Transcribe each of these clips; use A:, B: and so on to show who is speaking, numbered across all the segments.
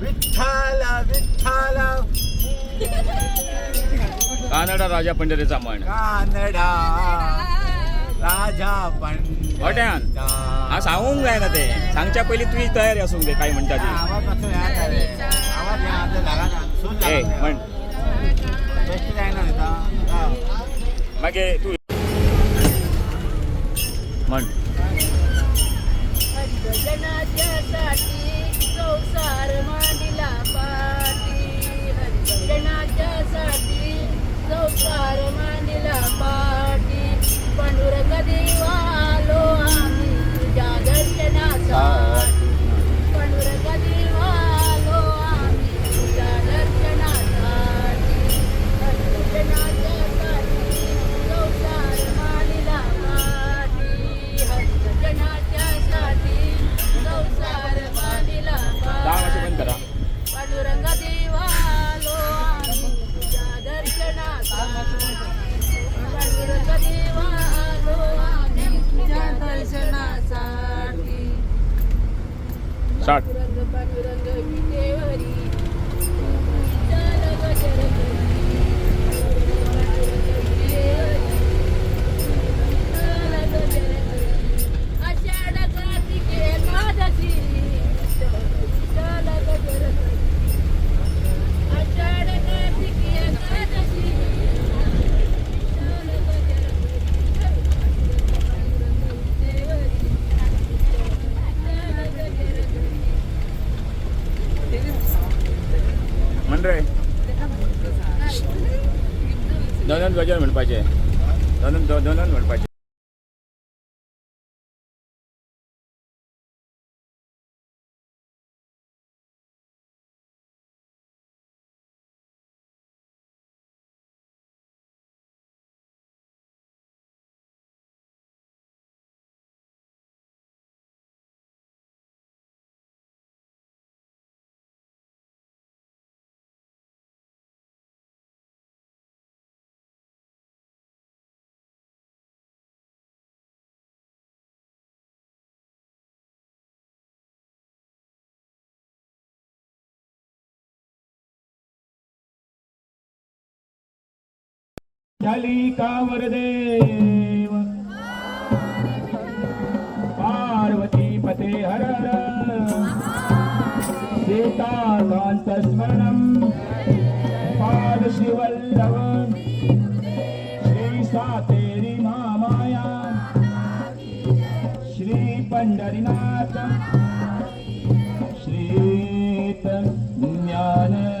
A: विठ्ठाला विठ्ठाला
B: कानडा राजा पंढरीचा म्हण.
A: कानडा राजा
B: पंढऱ्यान हा सांगून जाय ना ते. सांगच्या पहिली तुझी तयारी असून दे काय म्हणतात ते. म्हण. मागे तू. म्हण.
C: भजनाच्यासाठी संसार मांडिला पाठी भजनाच्यासाठी संसार मांडिला पाठी पंडुर कधी आम्ही तुझ्या दर्शनासाठी.
B: Start. दनन गजान म्हणपाचें. दनन दनन म्हणपाचें.
D: कावर देव पार्वती पते हर सीताकान्तस्मरणं पादशिवल्लवं श्रीसातेरि मामाया श्रीपण्डरिनाथ श्रीत ज्ञान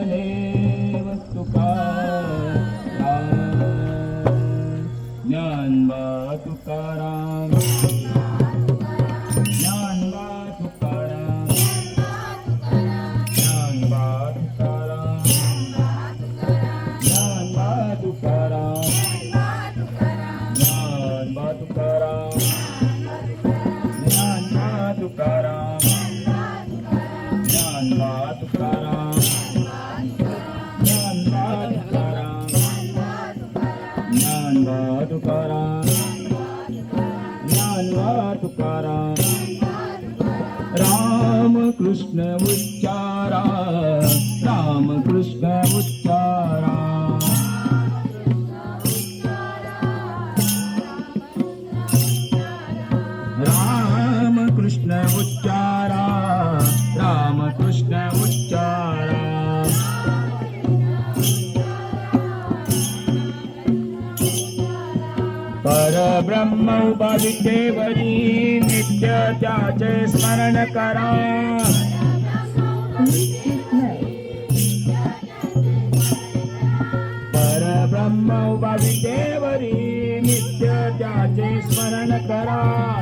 D: नामाचे स्मरण करा. परब्रह्म उपाविकेवरी नित्य त्याचे स्मरण करा.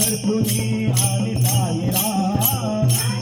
D: तुझी आली साईरा